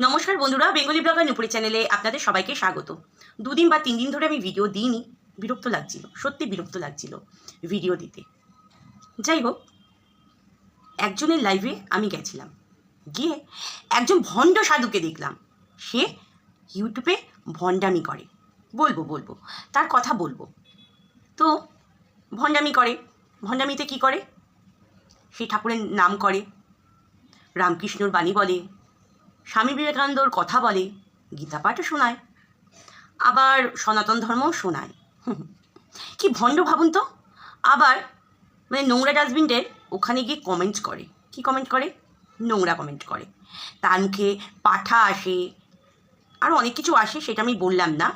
নমস্কার বন্ধুরা, Bengali blogger নুপুরি চ্যানেলে আপনাদের সবাইকে স্বাগত। দুদিন বা তিন দিন ধরে আমি ভিডিও দিইনি, বিরক্ত লাগছিল, সত্যি বিরক্ত লাগছিল ভিডিও দিতে। যাই হোক, একজনের লাইভে আমি গেছিলাম। গিয়ে একজন ভণ্ড সাধুকে দেখলাম। সে ইউটিউবে ভণ্ডামি করে। বলব বলব, তার কথা বলব। তো ভণ্ডামি করে। ভণ্ডামিতে কি করে? সে ঠাকুরের নাম করে। রামকৃষ্ণর বাণী বলে। স্বামী বিবেকানন্দর কথা বলে, গীতা পাঠও শোনায়, আবার সনাতন ধর্মও শোনায়। কি ভণ্ড ভাবুন তো! আবার মানে নোংরা ডাস্টবিনের ওখানে গিয়ে কমেন্ট করে। কি কমেন্ট করে? নোংরা কমেন্ট করে। তার মুখে পাঠা আসে, আর অনেক কিছু আসে, সেটা আমি বললাম না।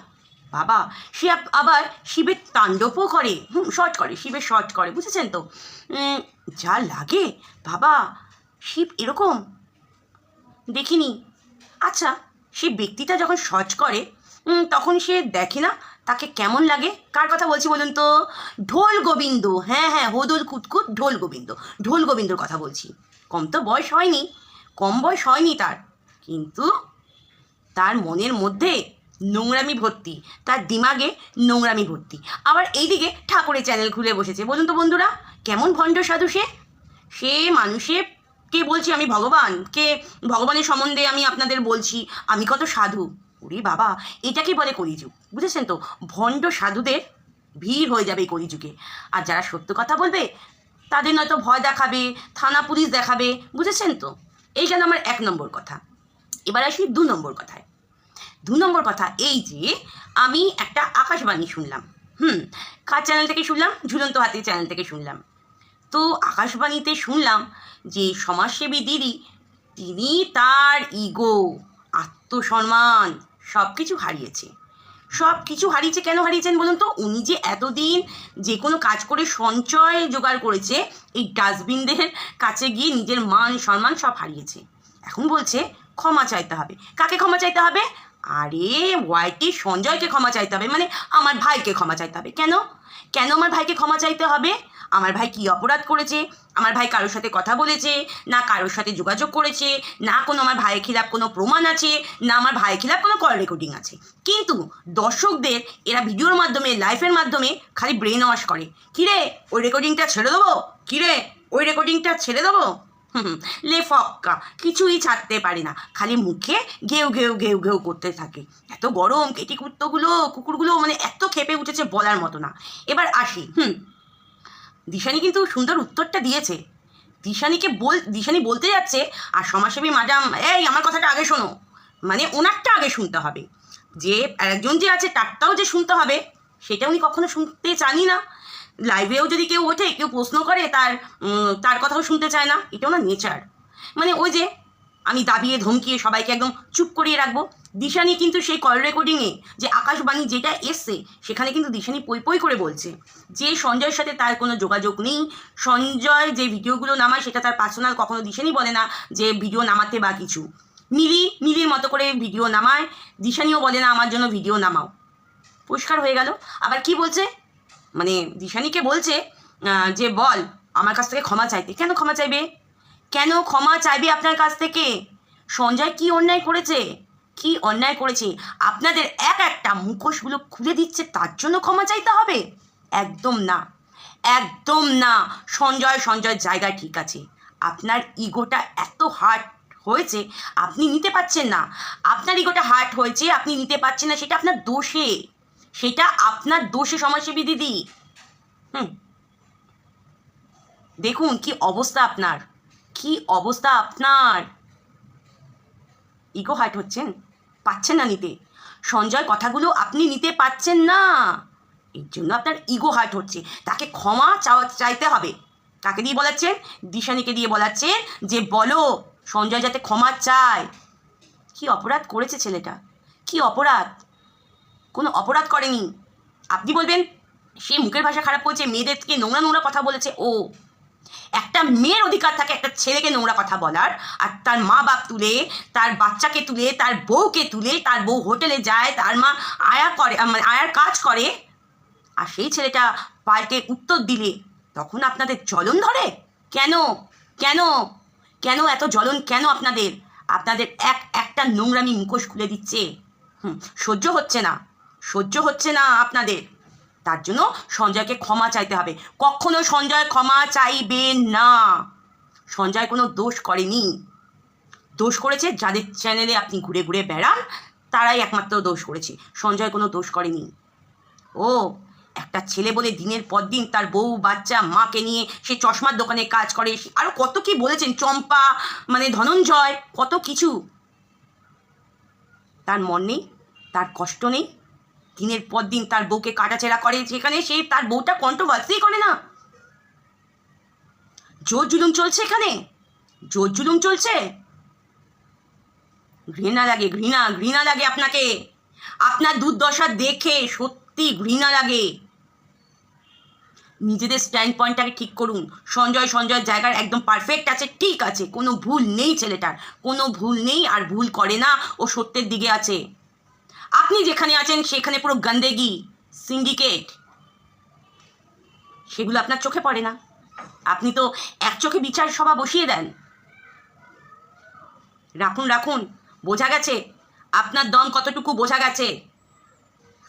বাবা, সে আব- আবার শিবের তাণ্ডবও করে। হুম শর্ট করে, শিবের শর্ট করে, বুঝেছেন তো? যা লাগে। বাবা, শিব এরকম দেখিনি। আচ্ছা সে ব্যক্তিটা যখন সর্চ করে তখন সে দেখে না তাকে কেমন লাগে? কার কথা বলছি বলুন তো? ঢোল গোবিন্দ। হ্যাঁ হ্যাঁ হোদল কুতকুত ঢোল গোবিন্দ। ঢোল গোবিন্দর কথা বলছি। কম তো বয়স হয়নি, কম বয়স হয়নি তার। কিন্তু তার মনের মধ্যে নোংরামি ভর্তি, তার দিমাগে নোংরামি ভর্তি। আবার এইদিকে ঠাকুরের চ্যানেল খুলে বসেছে। বলুন তো বন্ধুরা, কেমন ভণ্ড সাধু সে? সে মানুষের কে বলছি আমি ভগবান? কে ভগবানের সম্বন্ধে আমি আপনাদের বলছি? আমি কত সাধু? ওরে বাবা, এটাকে বলে কলিযুগ, বুঝেছেন তো? ভণ্ড সাধুদের ভিড় হয়ে যাবে এই কলিযুগে। আর যারা সত্য কথা বলবে, তাদের নয়তো ভয় দেখাবে, থানা পুলিশ দেখাবে, বুঝেছেন তো? এই গেল আমার এক নম্বর কথা। এবার আসি দু নম্বর কথায়। দু নম্বর কথা এই যে, আমি একটা আকাশবাণী শুনলাম। হুম, কার চ্যানেল থেকে শুনলাম? ঝুলন্ত হাতির চ্যানেল থেকে শুনলাম। তো আকাশবাণীতে শুনলাম যে সমাজসেবী দিদি, তিনি তার ইগো আত্মসম্মান সব কিছু হারিয়েছে। সব কিছু হারিয়েছে কেন হারিয়েছেন বলুন তো? উনি যে এতদিন যে কোনো কাজ করে সঞ্চয় জোগাড় করেছে, এই ডাস্টবিনদের কাছে গিয়ে নিজের মান, সম্মান সব হারিয়েছে। এখন বলছে, ক্ষমা চাইতে হবে। কাকে ক্ষমা চাইতে হবে? আরে ওয়াইটি সঞ্জয়কে ক্ষমা চাইতে হবে। মানে আমার ভাইকে ক্ষমা চাইতে হবে। কেন? কেন আমার ভাইকে ক্ষমা চাইতে হবে? আমার ভাই কি অপরাধ করেছে? আমার ভাই কারোর সাথে কথা বলেছে, না কারোর সাথে যোগাযোগ করেছে, না কোনো আমার ভাইয়ের খিলাপ কোনো প্রমাণ আছে, না আমার ভাইয়ের খিলাপ কোনো কল রেকর্ডিং আছে। কিন্তু দর্শকদের এরা ভিডিওর মাধ্যমে লাইফের মাধ্যমে খালি ব্রেন ওয়াশ করে। কিরে ওই রেকর্ডিংটা ছেড়ে দেবো? কিরে ওই রেকর্ডিংটা ছেড়ে দেবো? লে ফক্কা, কিছুই ছাড়তে পারে না। খালি মুখে ঘেউ ঘেউ ঘেউ ঘেউ করতে থাকে। এত গরম, কেটি কুত্তগুলো, কুকুরগুলো মানে এত খেপে উঠেছে বলার মতো না। এবার আসি, হুম দিশানি কিন্তু সুন্দর উত্তরটা দিয়েছে। দিশানিকে বল, দিশানি বলতে যাচ্ছে, আর সমাজসেবী ম্যাডাম এই আমার কথাটা আগে শোনো। মানে ওনারটা আগে শুনতে হবে। যে একজন যে আছে, তারটাও যে শুনতে হবে, সেটা উনি কখনো শুনতে চানই না। লাইভেও যদি কেউ ওঠে, কেউ প্রশ্ন করে, তার তার কথাও শুনতে চায় না। এটা ওনার নেচার। মানে ওই যে, আমি দাবিয়ে ধমকিয়ে সবাইকে একদম চুপ করিয়ে রাখব। দিশানি কিন্তু সেই কল রেকর্ডিংয়ে যে আকাশবাণী যেটা এসছে, সেখানে কিন্তু দিশানি পই পই করে বলছে যে সঞ্জয়ের সাথে তার কোনো যোগাযোগ নেই। সঞ্জয় যে ভিডিওগুলো নামায়, সেটা তার পার্সোনাল কখনো দিশানি বলে না যে ভিডিও নামাতে বা কিছু। মিলি, মিলির মতো করে ভিডিও নামায়, দিশানিও বলে না আমার জন্য ভিডিও নামাও। পরিষ্কার হয়ে গেল। আবার কি বলছে? মানে দিশানিকে বলছে যে বল, আমার কাছ থেকে ক্ষমা চাইতে। কেন ক্ষমা চাইবে? কেন ক্ষমা চাইবে আপনার কাছ থেকে? সঞ্জয় কি অন্যায় করেছে? কি অন্যায় করেছে? আপনাদের এক একটা মুখোশগুলো খুলে দিচ্ছে, তার জন্য ক্ষমা চাইতে হবে? একদম না। একদম না। সঞ্জয় সঞ্জয় জায়গা ঠিক আছে। আপনার ইগোটা এত হার্ট হয়েছে, আপনি নিতে পারছেন না। আপনার ইগোটা হার্ট হয়েছে, আপনি নিতে পারছেন না, সেটা আপনার দোষে। সেটা আপনার দোষে সমাজসেবী দিদি। হুম। দেখুন কি অবস্থা আপনার। কি অবস্থা আপনার। ইগো হার্ট হচ্ছেন? পাচ্ছেন না নিতে। সঞ্জয়, কথাগুলো আপনি নিতে পাচ্ছেন না। এর জন্য আপনার ইগো হার্ট হচ্ছে। তাকে ক্ষমা চাওয়া, চাইতে হবে। কাকে দিয়ে বলাচ্ছেন? দিশানিকে দিয়ে বলাচ্ছেন যে, বলো, সঞ্জয় যাতে ক্ষমা চায়। কি অপরাধ করেছে ছেলেটা? কি অপরাধ? কোনো অপরাধ করেনি। আপনি বলবেন, সে মুখের ভাষা খারাপ করেছে মেয়েদেরকে নোংরা নোংরা কথা বলেছে। ও একটা মেয়ের অধিকার থাকে একটা ছেলেকে নোংরা কথা বলার, আর তার মা বাপ তুলে, তার বাচ্চাকে তুলে, তার বউকে তুলে, তার বউ হোটেলে যায়, তার মা আয়া করে মানে আয়ার কাজ করে, আর সেই ছেলেটা পাল্টে উত্তর দিলে, তখন আপনাদের জ্বলন ধরে? কেন? কেন? কেন এত জ্বলন কেন আপনাদের? আপনাদের এক, একটা নোংরামি মুখোশ খুলে দিচ্ছে। হুম, সহ্য হচ্ছে না। সহ্য হচ্ছে না আপনাদের। তার জন্য সঞ্জয়কে ক্ষমা চাইতে হবে। কখনো সঞ্জয় ক্ষমা চাইবে না। সঞ্জয় কোনো দোষ করেনি। দোষ করেছে যাদের চ্যানেলে আপনি ঘুরে ঘুরে বেড়ান, তারাই একমাত্র দোষ করেছে। সঞ্জয় কোনো দোষ করেনি। ও, একটা ছেলে বলে দিনের পর দিন তার বউ, বাচ্চা, মাকে নিয়ে সে চশমার দোকানে কাজ করে। আরও কত কি বলেছেন, চম্পা মানে ধনঞ্জয়, কত কিছু। তার মন নেই, তার কষ্ট নেই দিনের পর দিন তার বউকে কাটাছেড়া করে সেখানে সে তার বউটা কন্ট্রোভার্সি করে না। জোর জুলুম চলছে এখানে? জোর জুলুম চলছে? ঘৃণা লাগে, ঘৃণা ঘৃণা লাগে আপনাকে। আপনার দুর্দশা দেখে সত্যি ঘৃণা লাগে। নিজেদের স্ট্যান্ড পয়েন্টটাকে ঠিক করুন। সঞ্জয়, সঞ্জয়ের জায়গার একদম পারফেক্ট আছে, ঠিক আছে। কোনো ভুল নেই ছেলেটার। কোনো ভুল নেই আর ভুল করে না। ও সত্যের দিকে আছে। আপনি যেখানে আছেন, সেখানে পুরো গন্দেগি সিন্ডিকেট সেগুলো আপনার চোখে পড়ে না। আপনি তো এক চোখে বিচার সভা বসিয়ে দেন। রাখুন রাখুন, বোঝা গেছে। আপনার দম কতটুকু বোঝা গেছে?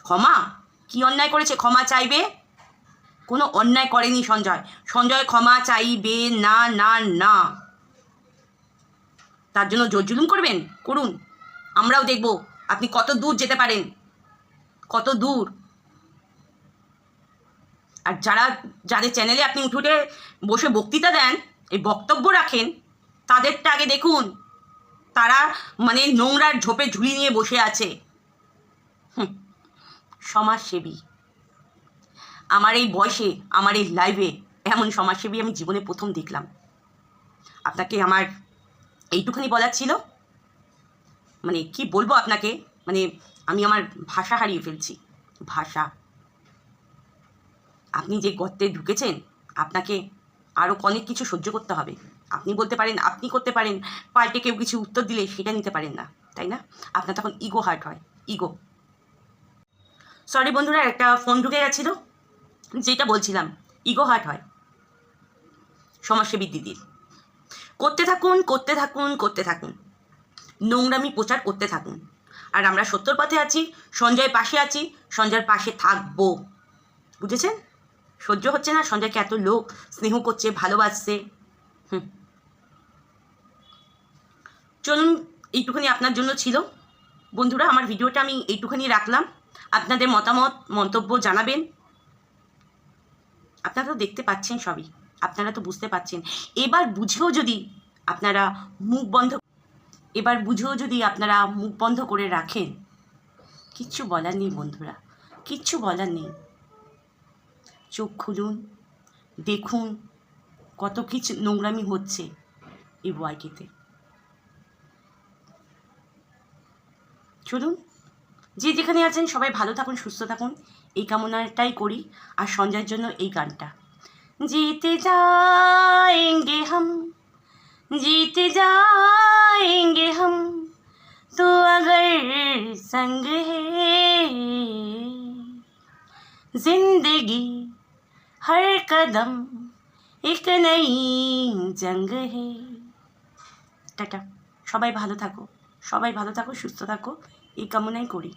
ক্ষমা? কি অন্যায় করেছে? ক্ষমা চাইবে? কোনো অন্যায় করেনি সঞ্জয়। সঞ্জয় ক্ষমা চাইবে না না না। তার জন্য জোর জুলুম করবেন? করুন। আমরাও দেখব। আপনি কত দূর যেতে পারেন? কত দূর? আর যারা, যাদের চ্যানেলে আপনি উঠে বসে বক্তৃতা দেন, এই বক্তব্য রাখেন, তাদেরটা আগে দেখুন। তারা মানে নোংরার ঝোপে ঝুলি নিয়ে বসে আছে। সমাজসেবী। আমার এই বয়সে, আমার এই লাইভে এমন সমাজসেবী আমি জীবনে প্রথম দেখলাম। আপনাকে আমার এইটুখানি বলার ছিল। মানে কি বলব আপনাকে? মানে আমি আমার ভাষা হারিয়ে ফেলছি। ভাষা। আপনি যে গর্তে ঢুকেছেন, আপনাকে আরও অনেক কিছু সহ্য করতে হবে। আপনি বলতে পারেন, আপনি করতে পারেন, পাল্টে কেউ কিছু উত্তর দিলে সেটা নিতে পারেন না, তাই না? আপনার তখন ইগো হার্ট হয় ইগো সরি বন্ধুরা, একটা ফোন ঢুকে গেছিল, যেটা বলছিলাম ইগো হার্ট হয়। সমাজসেবী দিদির। করতে থাকুন করতে থাকুন করতে থাকুন। নোংরামি প্রচার করতে থাকুন। আর আমরা সত্যর পথে আছি সঞ্জয় পাশে আছি, সঞ্জয়ের পাশে থাকব। বুঝেছেন? সহ্য হচ্ছে না, সঞ্জয়কে এত লোক স্নেহ করছে, ভালোবাসছে। হুম। চলুন, এইটুখানি আপনার জন্য ছিল। বন্ধুরা, আমার ভিডিওটা আমি এইটুখানি রাখলাম। আপনাদের মতামত, মন্তব্য জানাবেন। আপনারা তো দেখতে পাচ্ছেন সবই। আপনারা তো বুঝতে পাচ্ছেন এবার বুঝেও যদি আপনারা মুখ বন্ধ এবার বুঝেও যদি আপনারা মুখ বন্ধ করে রাখেন, কিচ্ছু বলার নেই বন্ধুরা, কিচ্ছু বলার নেই। চোখ খুলুন, দেখুন কত কিছু নোংরামি হচ্ছে এই বয়কেতে। চলুন, যে যেখানে আছেন সবাই ভালো থাকুন, সুস্থ থাকুন, এই কামনাটাই করি, আর সঞ্জয়ের জন্য এই গানটা। জিতে যায়েঙ্গে হাম जीते जाएंगे हम तो अगर संग है जिंदगी हर कदम एक नई जंग है টাটা সবাই ভালো থাকো সবাই ভালো থাকো সুস্থ থাকো এই কামনাই করি